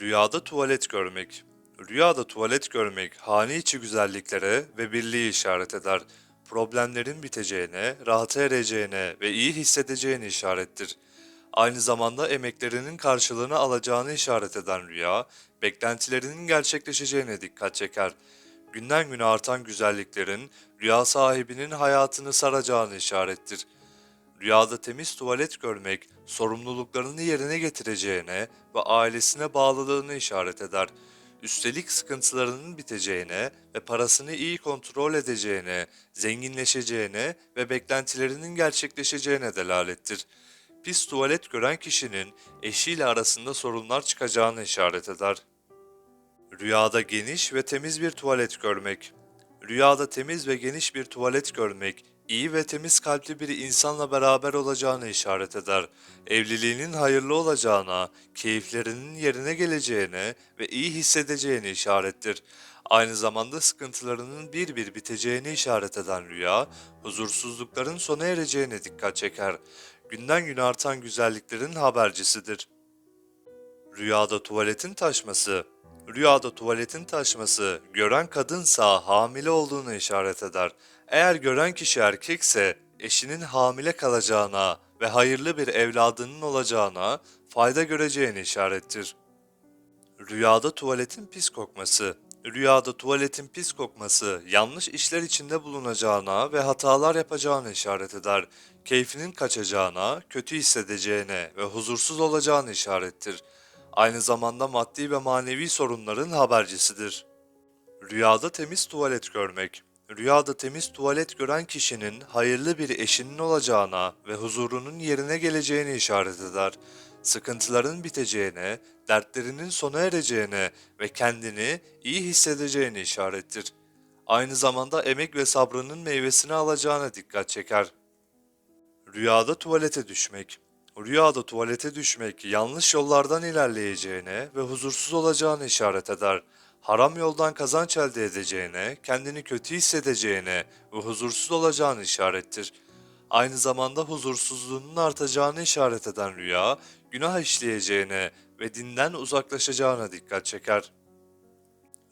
Rüyada tuvalet görmek. Rüyada tuvalet görmek hane içi güzelliklere ve birliği işaret eder. Problemlerin biteceğine, rahata ereceğine ve iyi hissedeceğini işarettir. Aynı zamanda emeklerinin karşılığını alacağını işaret eden rüya, beklentilerinin gerçekleşeceğine dikkat çeker. Günden güne artan güzelliklerin rüya sahibinin hayatını saracağını işarettir. Rüyada temiz tuvalet görmek, sorumluluklarını yerine getireceğine ve ailesine bağlılığını işaret eder. Üstelik sıkıntılarının biteceğine ve parasını iyi kontrol edeceğine, zenginleşeceğine ve beklentilerinin gerçekleşeceğine delalettir. Pis tuvalet gören kişinin eşiyle arasında sorunlar çıkacağını işaret eder. Rüyada geniş ve temiz bir tuvalet görmek. Rüyada temiz ve geniş bir tuvalet görmek, iyi ve temiz kalpli bir insanla beraber olacağını işaret eder. Evliliğinin hayırlı olacağına, keyiflerinin yerine geleceğine ve iyi hissedeceğini işarettir. Aynı zamanda sıkıntılarının bir bir biteceğini işaret eden rüya, huzursuzlukların sona ereceğine dikkat çeker. Günden güne artan güzelliklerin habercisidir. Rüyada tuvaletin taşması. Rüyada tuvaletin taşması gören kadınsa hamile olduğunu işaret eder. Eğer gören kişi erkekse eşinin hamile kalacağına ve hayırlı bir evladının olacağına fayda göreceğini işarettir. Rüyada tuvaletin pis kokması. Rüyada tuvaletin pis kokması yanlış işler içinde bulunacağına ve hatalar yapacağını işaret eder. Keyfinin kaçacağına, kötü hissedeceğine ve huzursuz olacağını işarettir. Aynı zamanda maddi ve manevi sorunların habercisidir. Rüyada temiz tuvalet görmek. Rüyada temiz tuvalet gören kişinin hayırlı bir eşinin olacağına ve huzurunun yerine geleceğini işaret eder. Sıkıntıların biteceğine, dertlerinin sona ereceğine ve kendini iyi hissedeceğini işarettir. Aynı zamanda emek ve sabrının meyvesini alacağına dikkat çeker. Rüyada tuvalete düşmek. Rüyada tuvalete düşmek yanlış yollardan ilerleyeceğine ve huzursuz olacağını işaret eder. Haram yoldan kazanç elde edeceğine, kendini kötü hissedeceğine ve huzursuz olacağını işarettir. Aynı zamanda huzursuzluğunun artacağını işaret eden rüya, günah işleyeceğine ve dinden uzaklaşacağına dikkat çeker.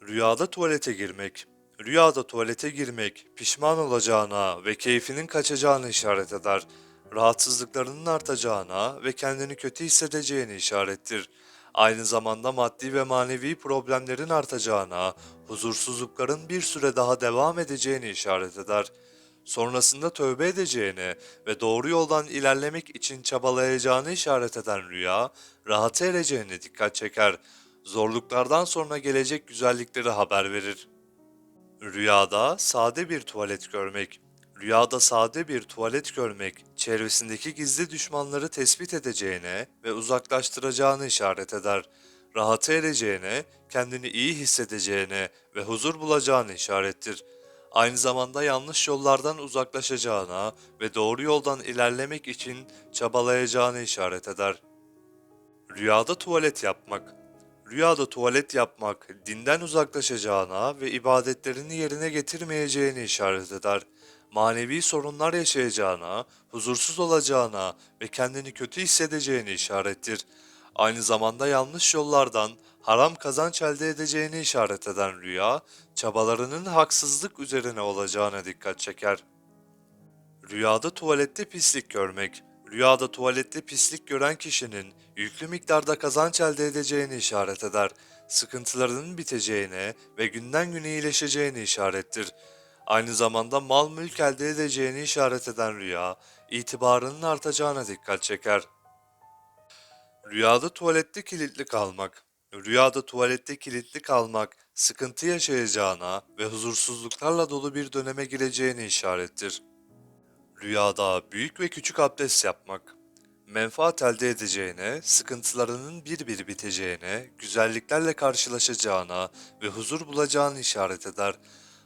Rüyada tuvalete girmek. Rüyada tuvalete girmek pişman olacağına ve keyfinin kaçacağını işaret eder. Rahatsızlıklarının artacağına ve kendini kötü hissedeceğini işarettir. Aynı zamanda maddi ve manevi problemlerin artacağına, huzursuzlukların bir süre daha devam edeceğini işaret eder. Sonrasında tövbe edeceğini ve doğru yoldan ilerlemek için çabalayacağını işaret eden rüya, rahata ereceğine dikkat çeker. Zorluklardan sonra gelecek güzellikleri haber verir. Rüyada sade bir tuvalet görmek. Rüyada sade bir tuvalet görmek, çevresindeki gizli düşmanları tespit edeceğine ve uzaklaştıracağını işaret eder. Rahata ereceğine, kendini iyi hissedeceğine ve huzur bulacağını işarettir. Aynı zamanda yanlış yollardan uzaklaşacağına ve doğru yoldan ilerlemek için çabalayacağını işaret eder. Rüyada tuvalet yapmak. Rüyada tuvalet yapmak, dinden uzaklaşacağına ve ibadetlerini yerine getirmeyeceğini işaret eder. Manevi sorunlar yaşayacağına, huzursuz olacağına ve kendini kötü hissedeceğini işarettir. Aynı zamanda yanlış yollardan haram kazanç elde edeceğini işaret eden rüya, çabalarının haksızlık üzerine olacağına dikkat çeker. Rüyada tuvalette pislik görmek. Rüyada tuvalette pislik gören kişinin yüklü miktarda kazanç elde edeceğini işaret eder. Sıkıntılarının biteceğine ve günden güne iyileşeceğini işarettir. Aynı zamanda mal mülk elde edeceğini işaret eden rüya, itibarının artacağına dikkat çeker. Rüyada tuvalette kilitli kalmak. Rüyada tuvalette kilitli kalmak, sıkıntı yaşayacağına ve huzursuzluklarla dolu bir döneme gireceğini işarettir. Rüyada büyük ve küçük abdest yapmak. Menfaat elde edeceğine, sıkıntılarının bir bir biteceğine, güzelliklerle karşılaşacağına ve huzur bulacağını işaret eder.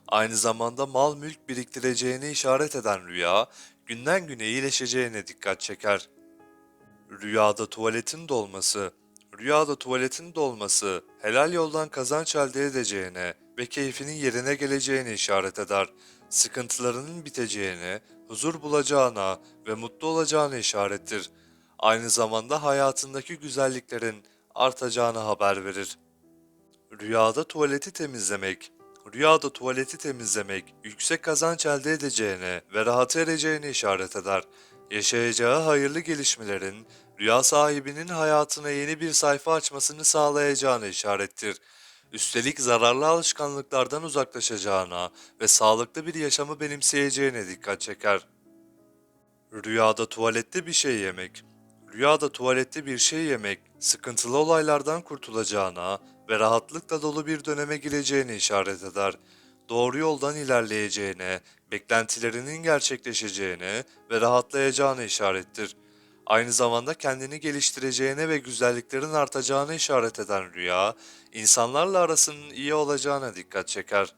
Aynı zamanda mal mülk biriktireceğini işaret eden rüya, günden güne iyileşeceğine dikkat çeker. Rüyada tuvaletin dolması. Rüyada tuvaletin dolması, helal yoldan kazanç elde edeceğine ve keyfinin yerine geleceğini işaret eder. Sıkıntılarının biteceğine, huzur bulacağına ve mutlu olacağını işarettir. Aynı zamanda hayatındaki güzelliklerin artacağını haber verir. Rüyada tuvaleti temizlemek. Rüyada tuvaleti temizlemek, yüksek kazanç elde edeceğine ve rahat ereceğine işaret eder. Yaşayacağı hayırlı gelişmelerin, rüya sahibinin hayatına yeni bir sayfa açmasını sağlayacağına işarettir. Üstelik zararlı alışkanlıklardan uzaklaşacağına ve sağlıklı bir yaşamı benimseyeceğine dikkat çeker. Rüyada tuvalette bir şey yemek. Rüyada tuvalette bir şey yemek, sıkıntılı olaylardan kurtulacağına ve rahatlıkla dolu bir döneme gireceğini işaret eder. Doğru yoldan ilerleyeceğine, beklentilerinin gerçekleşeceğine ve rahatlayacağını işarettir. Aynı zamanda kendini geliştireceğine ve güzelliklerin artacağını işaret eden rüya, insanlarla arasının iyi olacağına dikkat çeker.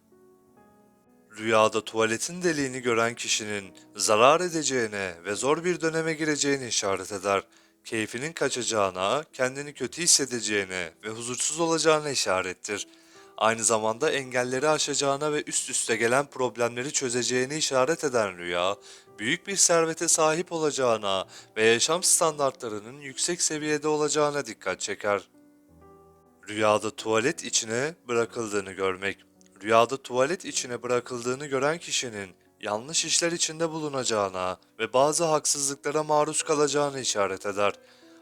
Rüyada tuvaletin deliğini gören kişinin zarar edeceğine ve zor bir döneme gireceğini işaret eder. Keyfinin kaçacağına, kendini kötü hissedeceğine ve huzursuz olacağına işarettir. Aynı zamanda engelleri aşacağına ve üst üste gelen problemleri çözeceğini işaret eden rüya, büyük bir servete sahip olacağına ve yaşam standartlarının yüksek seviyede olacağına dikkat çeker. Rüyada tuvalet içine bırakıldığını görmek. Rüyada tuvalet içine bırakıldığını gören kişinin yanlış işler içinde bulunacağına ve bazı haksızlıklara maruz kalacağını işaret eder.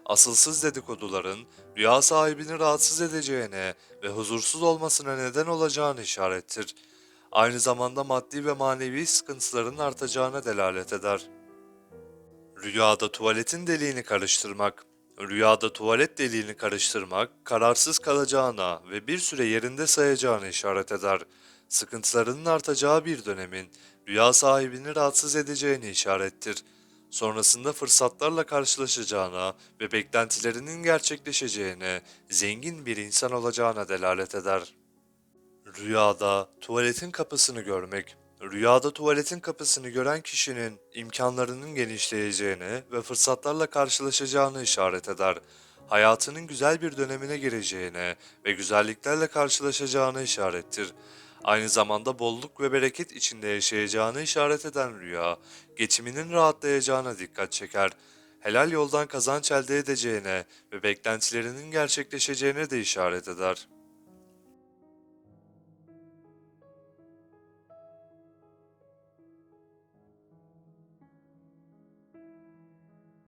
Asılsız dedikoduların rüya sahibini rahatsız edeceğine ve huzursuz olmasına neden olacağını işarettir. Aynı zamanda maddi ve manevi sıkıntıların artacağına delalet eder. Rüyada tuvaletin deliğini karıştırmak. Rüyada tuvalet deliğini karıştırmak, kararsız kalacağına ve bir süre yerinde sayacağını işaret eder. Sıkıntılarının artacağı bir dönemin rüya sahibini rahatsız edeceğini işarettir. Sonrasında fırsatlarla karşılaşacağına ve beklentilerinin gerçekleşeceğine, zengin bir insan olacağına delalet eder. Rüyada tuvaletin kapısını görmek. Rüyada tuvaletin kapısını gören kişinin imkanlarının genişleyeceğini ve fırsatlarla karşılaşacağını işaret eder. Hayatının güzel bir dönemine gireceğine ve güzelliklerle karşılaşacağını işarettir. Aynı zamanda bolluk ve bereket içinde yaşayacağını işaret eden rüya, geçiminin rahatlayacağına dikkat çeker. Helal yoldan kazanç elde edeceğine ve beklentilerinin gerçekleşeceğine de işaret eder.